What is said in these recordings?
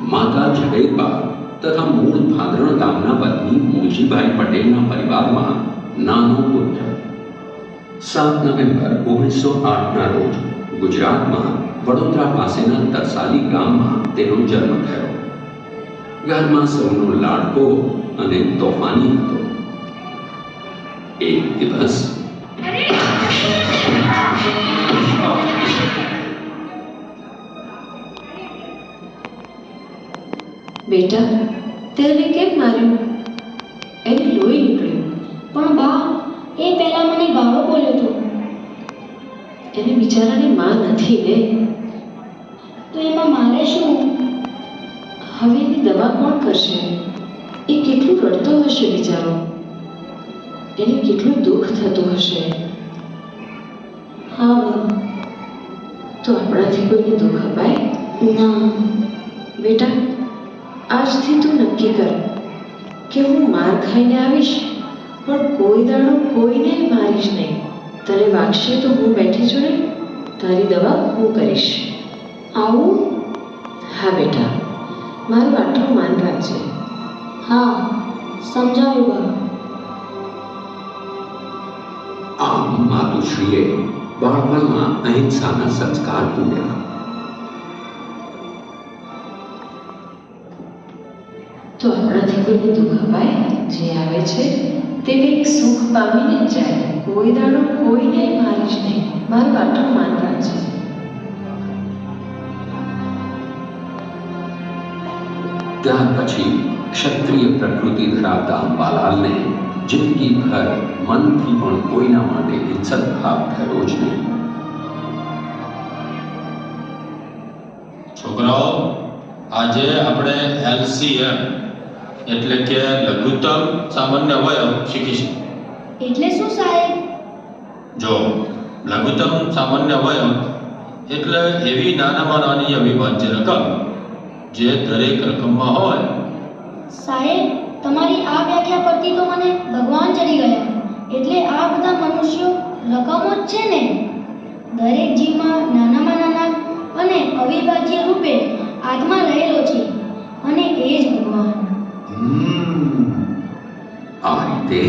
માતા જગેરબા તથા મૂળ ભાદરણ ગામના પત્ની મુળજીભાઈ પટેલના પરિવારમાં નાનો પુત્ર. સાત નવેમ્બર ઓગણીસો આઠના રોજ ગુજરાતમાં વડોદરા પાસેના તરસાલી ગામમાં તેનો જન્મ થયો. ઘરમાં સૌનો લાડકો અને તોફાની હતો. એક દિવસ બેટા તેને કેમ માર્યું? એને લોહી નીકળ્યું. પણ બા એ પહેલા મને ગાળો બોલ્યો હતો એને બિચારાની માં નથી ને? તો એમાં મારે શું? હવે એની દવા કોણ કરશે? એ કેટલું રડતો હશે બિચારો. એને કેટલું દુઃખ થતું હશે. હા બા. તો આપણાથી કોઈને દુઃખ અપાય? ના. બેટા નક્કી કર કે હું માર ખાઈને આવીશ પણ કોઈ દાડો કોઈને મારીશ નહીં. તને વાગશે તો હું બેઠી છું ને તારી દવા હું કરીશ. આવું? હા બેટા મારું આટલું માન રાખજે. હા સમજાવ્યું બા. આમ માતુશ્રીએ બાળપણમાં અહિંસાના સંસ્કાર પૂર્યા. તો આપણાથી કોઈને દુઃખ અપાય? જે આવે છે તે કંઈક સુખ પામીને જ જાય. કોઈ દાડો કોઈને મારીશ નહીં. મારું આટલું માનવા છે. ત્યાર પછી ક્ષત્રિય પ્રકૃતિ ધરાવતા અંબાલાલને જિંદગીભર મનથી પણ કોઈના માટે હિંસક ભાવ થયો જ નહીં. છોકરાઓ આજે આપણે એલસીએમ એટલે કે લઘુત્તમ સામાન્ય અવયવ શીખીશું એટલે શું સાહેબ? જો લઘુત્તમ સામાન્ય અવયવ એટલે એવી નાનામાં નાની અવિભાજ્ય રકમ જે દરેક રકમમાં હોય. સાહેબ તમારી આ વ્યાખ્યા પરથી તો મને ભગવાન ચડી ગયા. એટલે આ બધા મનુષ્યો રકમો જ છે ને? દરેક જીવમાં નાનામાં નાના અને અવિભાજ્ય રૂપે આત્મા રહેલો છે. અને એ જ ભગવાન. આ રીતે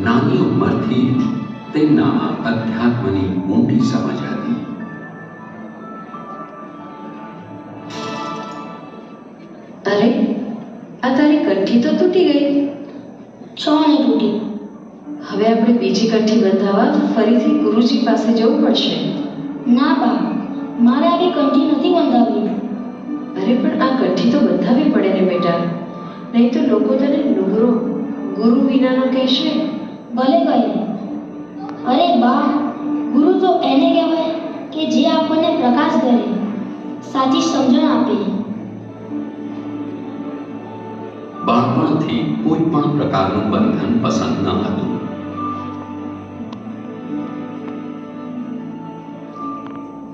નાની ઉંમરથી જ તેમનામાં અધ્યાત્મની ઊંડી સમજ હતી અરે આ તારી કંઠી તો તૂટી ગઈ છ ને તૂટી હવે આપણે બીજી કંઠી બંધાવવા ફરીથી ગુરુજી પાસે જવું પડશે ના બા મારે આવી કંઠી નથી બંધાવી અરે પણ આ કંઠી તો બંધાવવી પડે ને બેટા નહીં તો લોકો તને નુગરો ગુરુ વિનાનો કહેશે ભલે કહે અરે બા ગુરુ તો એને કહેવાય કે જે આપણને પ્રકાશ કરે સાચી સમજણ આપે બાળપણથી કોઈ પણ પ્રકારનું બંધન પસંદ ન હતું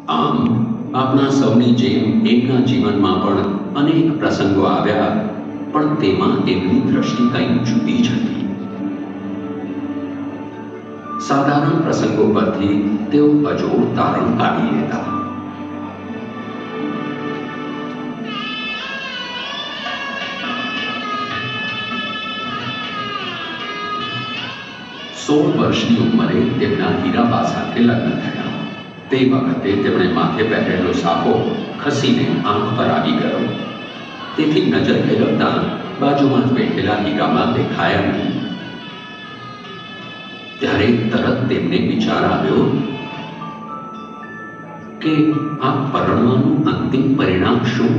આમ આપણા સૌની જેમ એમના જીવનમાં પણ અનેક પ્રસંગો આવ્યા પણ તેમાં એમની દ્રષ્ટિ કંઈક જુદી જ હતી સાધારણ પ્રસંગો પરથી તેઓ અજોડ તારણ કાઢી લેતા સોળ વર્ષની ઉંમરે તેમના હીરાબા સાથે લગ્ન થયા તે વખતે તેમણે માથે પહેરેલો સાફો ખસીને આંખ પર આવી ગયો તેથી નજર ફેરવતા બાજુમાં જ બેઠેલા હીરાબા દેખાયા નહીં ત્યારે તરત તેમને વિચાર આવ્યો કે આ પરણવાનું અંતિમ પરિણામ શું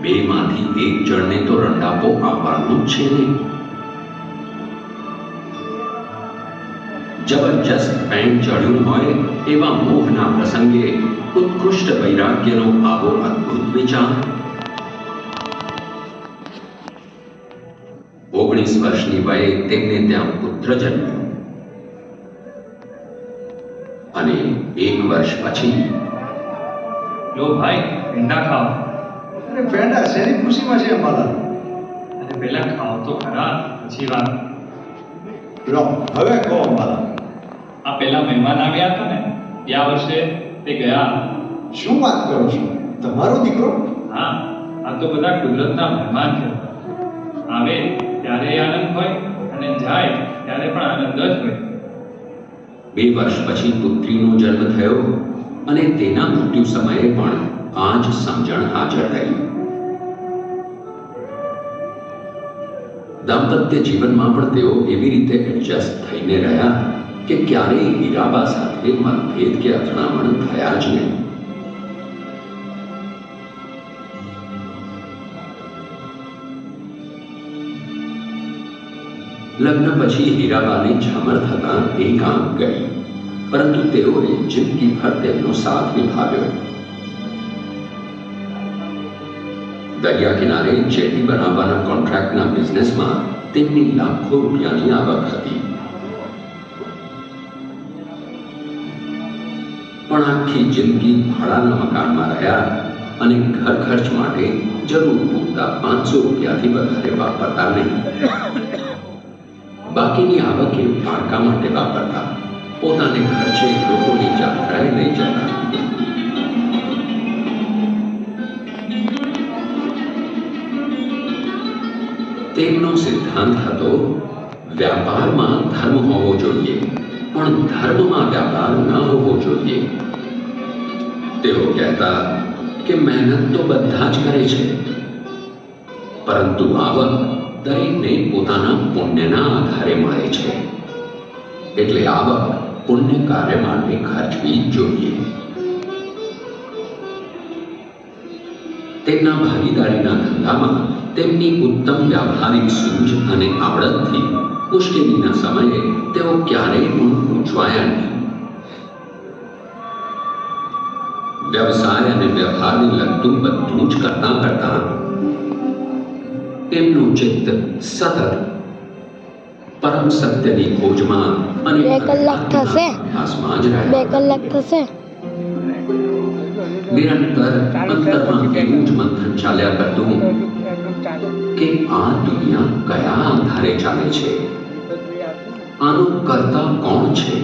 બેમાંથી એક જણને તો રંડાપો આવવાનો જ છે ને જબરજસ્ત પેન્ટ ચડ્યું હોય એવા મોહના પ્રસંગે ઉત્કૃષ્ટ વૈરાગ્યનો આવો અદ્ભુત વિચાર તેમને ત્યાં પુત્ર જન્મ્યો અને એક વર્ષ પછી લો ભાઈ ભીંડા ખાઓ અરે પેંડા શેની ખુશીમાં છે અમારા અને પહેલા ખાઓ તો ખરા પછી વાત લો હવે કહો અમારા આ પહેલા મહેમાન આવ્યા હતા ને ગયા વર્ષે તે ગયા શું વાત કરો છો તમારો દીકરો હા આ તો તો બધા કુદરતના મહેમાન છે આવે ત્યારે આનંદ બે વર્ષ પછી પુત્રીનો જન્મ થયો અને તેના મૃત્યુ સમયે પણ આ જ સમજણ હાજર રહી. દાંપત્ય જીવનમાં પણ તેઓ એવી રીતે એડજસ્ટ થઈને રહ્યા કે ક્યારેય હીરાબા સાથે મતભેદ કે અથડામણ થયા જ નહીં. લગ્ન પછી હીરાબાને ઝામર થતાં એ ગામ ગઈ પરંતુ તેઓએ જિંદગીભર તેમનો સાથ નિભાવ્યો દરિયા કિનારે જેટી બનાવવાના કોન્ટ્રાક્ટના બિઝનેસમાં તેમની લાખો રૂપિયાની આવક હતી પણ આખી જિંદગી ભાડાના મકાનમાં રહ્યા અને ઘર ખર્ચ માટે જરૂર પૂરતા પાંચસો રૂપિયાથી વધારે વાપરતા નહીં બાકીની આવક એ પાડકા માટે વાપરતા પોતાને ખર્ચે લોકોની જાત્રાએ લઈ જતા તેમનો સિદ્ધાંત હતો વ્યાપારમાં ધર્મ હોવો જોઈએ પણ ધર્મમાં વ્યાપાર ન હોવો જોઈએ તેઓ કહેતા કે મહેનત તો બધા જ કરે છે પરંતુ આવક દરેકને પોતાના પુણ્યના આધારે મળે છે એટલે આવક પુણ્ય કાર્ય માટે ખર્ચવી જ જોઈએ તેમના ભાગીદારીના ધંધામાં તેમની ઉત્તમ વ્યાવહારિક સૂઝ અને આવડતથી મુશ્કેલીના સમયે તેઓ ક્યારેય પણ પૂછવાયા નહીં વ્યવસાય અને વ્યવહારને લગતું બધું જ કરતા કરતા તેમનું ચિત્ત સતત પરમ સત્યની ખોજમાં અને બે કલાક થશે? આસમાન જ બે કલાક થશે. નિરંતર અંતરમાં એવું જ મંથન ચાલ્યા કરતું કે આ દુનિયા કયા આધારે ચાલે છે? આનો કરતા કોણ છે?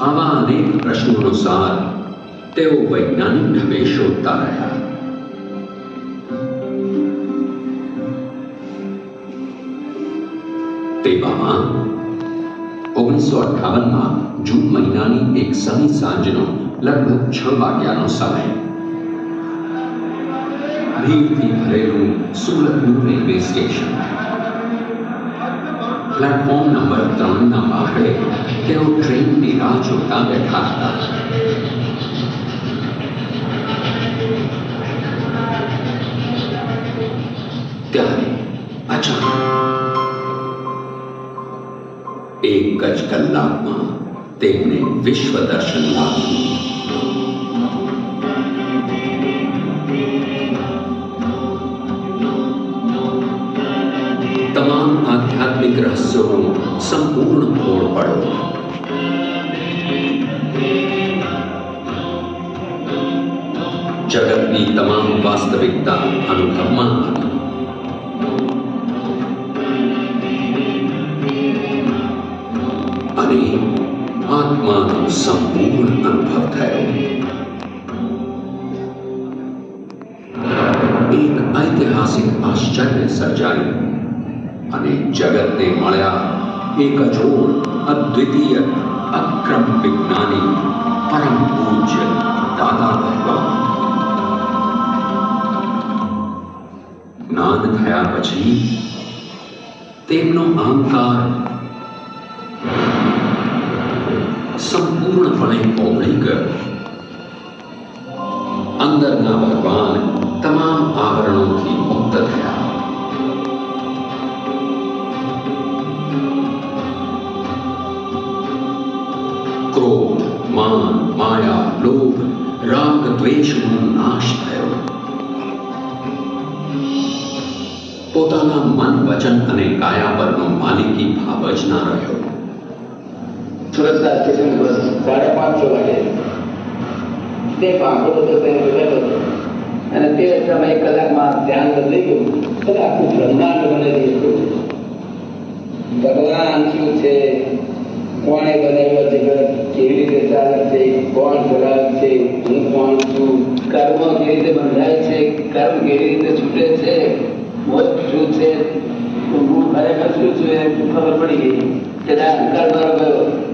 આવા અનેક પ્રશ્નોનો સાર તેઓ વૈજ્ઞાનિક ઢબે શોધતા રહ્યા. તેવામાં ઓગણીસો અઠ્ઠાવનમાં જૂન મહિનાની એક સની સાંજનો લગભગ છ વાગ્યાનો સમય ભીડથી ભરેલું સુરતનું રેલવે સ્ટેશન પ્લેટફોર્મ નંબર ત્રણના બાકડે તેઓ ટ્રેનની રાહ જોતા બેઠા હતા ત્યારે અચાનક એક જ કલાકમાં તેમને વિશ્વ દર્શન લાગ્યું તમામ આધ્યાત્મિક રહસ્યોનો સંપૂર્ણ ખોળ પડ્યો જગતની તમામ વાસ્તવિકતા અનુભવમાં આવી આત્માનો સંપૂર્ણ અનુભવ થયો એક ઐતિહાસિક આશ્ચર્ય સર્જાયું અને જગતને મળ્યા એક અજોડ અદ્વિતીય અક્રમ વિજ્ઞાની પરમ પૂજ્ય દાદા ભગવાન જ્ઞાન થયા પછી તેમનો અહંકાર સંપૂર્ણપણે ઓગળી ગયો અંદરના ભગવાન તમામ આવરણોથી મુક્ત થયા ક્રોધ માન માયા લોભ રાગ દ્વેષનો નાશ થયો પોતાના મન વચન અને કાયા પરનો માલિકી ભાવ જ ના રહ્યો એટલે કોણે ચલાવે છે હું કોણ છું, કર્મ કેવી રીતે બંધાય છે, કર્મ કેવી રીતે છૂટે છે મોજ છે ખબર પડી ગઈ. તેના અહંકાર મારો ગયો.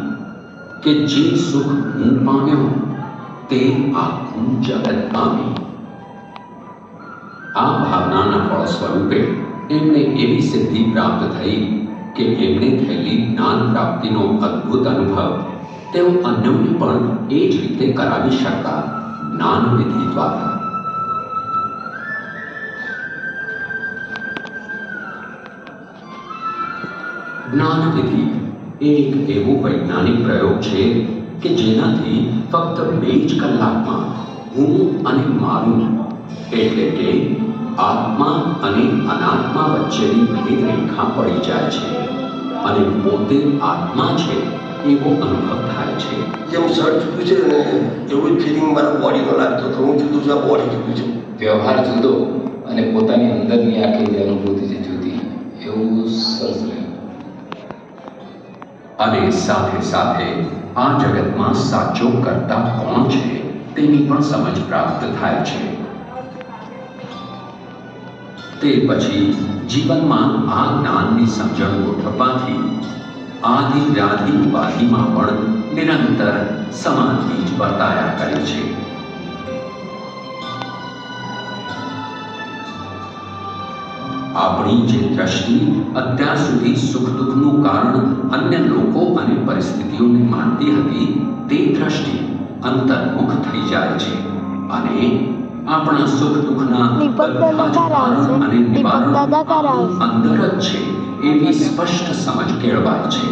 કે જે સુખ હું પામ્યો તે આખું જગત પામી આ ભાવનાના ફળ સ્વરૂપે એમને એવી સિદ્ધિ પ્રાપ્ત થઈ કે એમને થયેલી જ્ઞાન પ્રાપ્તિનો અદ્ભુત અનુભવ તેઓ અન્યોને પણ એ જ રીતે કરાવી શકતા જ્ઞાન વિધિ દ્વારા જ્ઞાન વિધિ એ એક એવો વૈજ્ઞાનિક પ્રયોગ છે કે જેનાથી ફક્ત બે જ કલાકમાં હું અને મારું એટલે કે આત્મા અને અનાત્મા વચ્ચેની ભેદ રેખા પડી જાય છે અને પોતે આત્મા છે એવો અનુભવ થાય છે. જેમ શર્ટ જુદું છે ને એવું જ ફિલિંગ મારા બોડીનો લાગતો હતો. હું જુદું છું આ બોડી જુદું છે. વ્યવહાર જુદો અને પોતાની અંદરની આખી અનુભૂતિ છે જુદી. એવું અને સાથે સાથે આ જગતમાં સાચો કરતા કોણ છે તેની પણ સમજ પ્રાપ્ત થાય છે. તે પછી જીવનમાં આ જ્ઞાનની સમજણ ગોઠવવાથી આદિ વ્યાધિ ઉપાધિમાં પણ નિરંતર સમાધિ જ વર્તાયા કરે છે. આપણી જે દ્રષ્ટિ અત્યાર સુધી સુખ દુઃખનું કારણ અન્ય લોકો અને પરિસ્થિતિઓને માનતી હતી તે દ્રષ્ટિ અંતર્મુખ થઈ જાય છે. અને આપણા સુખ દુઃખના બધા જ કારણ અને નિવારણ અંદર જ છે એવી સ્પષ્ટ સમજ કેળવાય છે.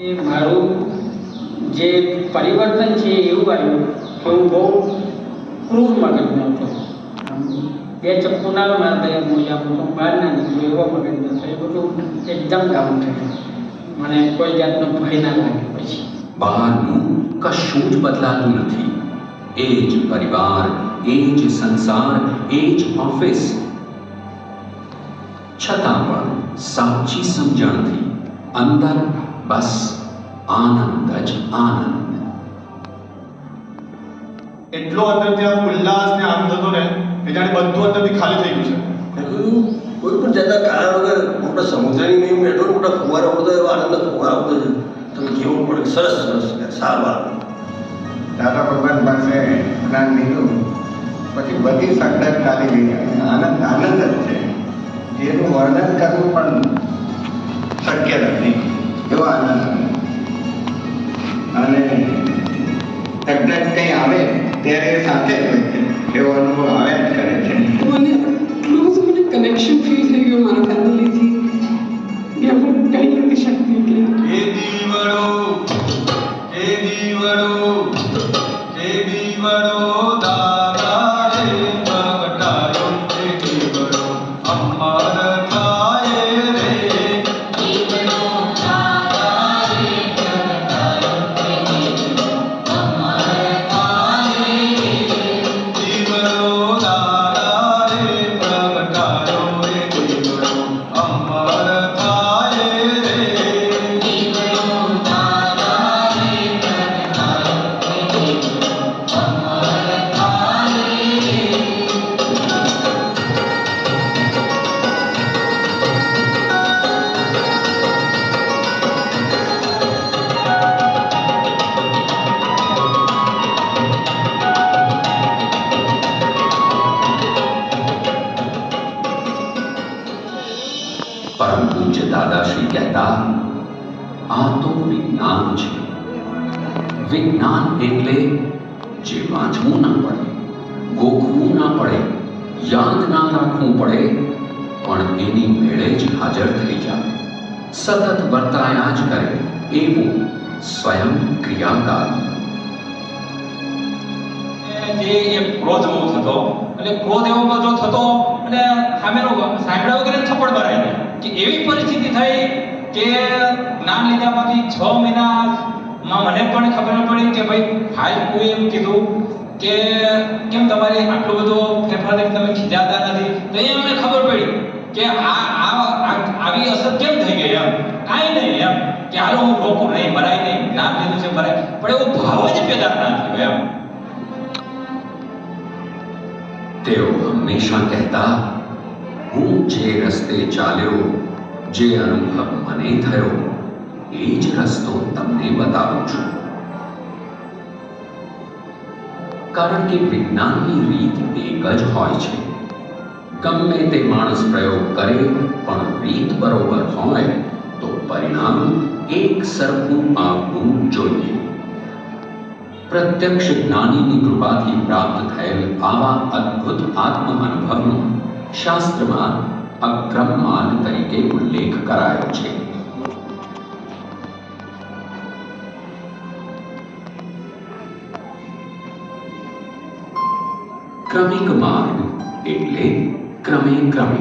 એ મારું જે પરિવર્તન છે એવું આવ્યું કે હું બહુ ક્રૂર મગજનો હતો. બે ચપ્પુ ના મારા તૈયાર મોજા હું તો બહાર ના નીકળું એવો મગજનો હતો એ બધું એકદમ ડાઉન થયું મને કોઈ જાતનો ભય ના લાગે પછી બહારનું કશું જ બદલાતું નથી એ જ પરિવાર એ જ સંસાર એ જ ઓફિસ છતાં પણ સાચી સમજણથી અંદર બસ આનંદ જ આનંદ એટલો અંદર ત્યાં ઉલ્લાસ ને આનંદ હતો ને કે જાણે બધું અંદરથી ખાલી થઈ ગયું છે. કોઈ પણ જાતના કારણ વગર મોટા સમુદ્રની નહીં એટલો મોટા ફુવારા હોતો એવો આનંદ ફુવારા હોતો. છે તમે કેવું પડે સરસ સરસ સારું દાદા ભગવાન પાસે જ્ઞાન લીધું પછી બધી સંકટ ચાલી ગઈ. આનંદ આનંદ જ છે. એનું વર્ણન કરવું પણ શક્ય નથી. એવો આનંદ. અને સંકટ કંઈ આવે? ત્યારે એ સાથે જ હોય છે એવો અનુભવ આવ્યા જ કરે છે મને એટલું બધું મને કનેક્શન ફીલ થઈ ગયું મારા ફેમિલીથી જે વાંચવું ના પડે, ગોખવું ના પડે, યાદ ના રાખવું પડે, પણ એની મેળે જ હાજર થઈ જાય. સતત વર્તાયા જ કરે એવું સ્વયં ક્રિયાકાર. જે એ ક્રોધ બહુ થતો, એટલે ક્રોધ એવો બધો થતો, અને સામેનો સાંભળ્યા વગર થપ્પડ ભરાય. કે એવી પરિસ્થિતિ થઈ કે જ્ઞાન લીધામાંથી છ મહિનામાં મને પણ ખબર પડી કે ભાઈ, હાલ કોઈ એમ કીધું કે કેમ તમારે આટલો બધો ફેરફાર તમે ખીજાતા નથી? તો એ અમને ખબર પડી કે આ, આ- આવી અસર કેમ થઈ ગઈ એમ? કાંઈ નહીં એમ. કે હાલો, હું રોકું નહીં ભરાય નહીં જ્ઞાન લીધું છે ભરાય પણ એવો ભાવ જ પેદા ના થયો એમ. તેઓ હંમેશા કહેતા, હું જે રસ્તે ચાલ્યો, જે અનુભવ મને થયો એ જ રસ્તો તમને બતાવું છું. કારણ કે વિજ્ઞાનની રીત એક જ હોય છે. ગમે તે માણસ પ્રયોગ કરે, પણ રીત બરોબર હોય, તો પરિણામ એક સરખું આવવું જોઈએ. પ્રત્યક્ષ જ્ઞાનીની કૃપાથી પ્રાપ્ત થયેલ આવા અદ્ભુત આત્મ અનુભવનો શાસ્ત્રમાં અક્રમ માર્ગ તરીકે ઉલ્લેખ કરાયો છે. ક્રમિક માર્ગ એટલે ક્રમે ક્રમે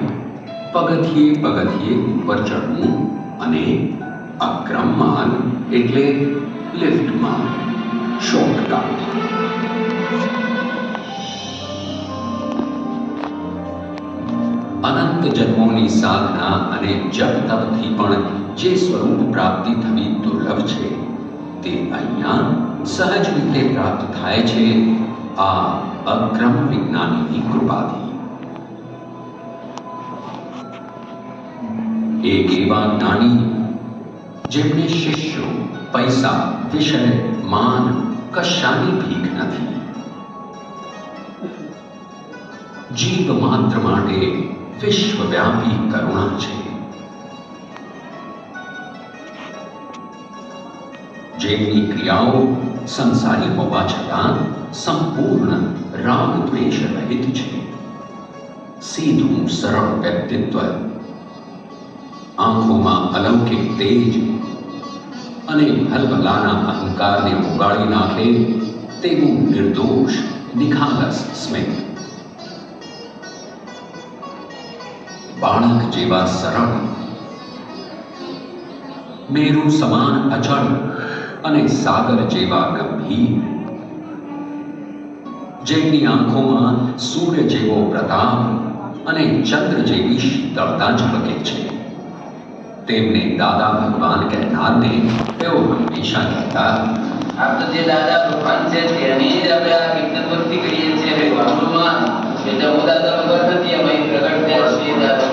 પગથિયે પગથિયે ઉપર ચડવું અને અક્રમ માર્ગ એટલે લિફ્ટ માર્ગ, શોર્ટકટ. અનંત જન્મોની સાધના અને જપ તપથી પણ જે સ્વરૂપ પ્રાપ્તિ થવી દુર્લભ છે, તે અહીંયા સહજ રીતે પ્રાપ્ત થાય છે. આ અક્રમ વિજ્ઞાનીની કૃપાથી એક એવા જ્ઞાની જેમને શિષ્યો પૈસા વિષય માન કશાની ભીખ નથી જીવ માત્ર માટે વિશ્વવ્યાપી કરુણા છે જેમની ક્રિયાઓ સંસારી હોવા છતાં સંપૂર્ણ રાગ દ્વેષ રહિત છે સીધું સરળ વ્યક્તિત્વ આંખોમાં અલૌકિક તેજ અને ભલભલાના અહંકારને ઉગાડી નાખે તેવું નિર્દોષ નિખાલસ સ્મિત બાળક જેવા સરળ મેરુ સમાન અચળ અને સાગર જેવા ગંભીર જેમની આંખોમાં સૂર્ય જેવો પ્રતાપ અને ચંદ્ર જેવી શીતળતા ઝળકે છે. તેમને દાદા ભગવાન કહેનારને તેઓ હંમેશા કહેતા આ તો જે દાદા ભગવાન છે, તેની જ આપણે આ વિજ્ઞાન કરીએ છીએ એટલે હું દાદા ભગવાન નથી, અમે પ્રગટ થયા છીએ, દાદા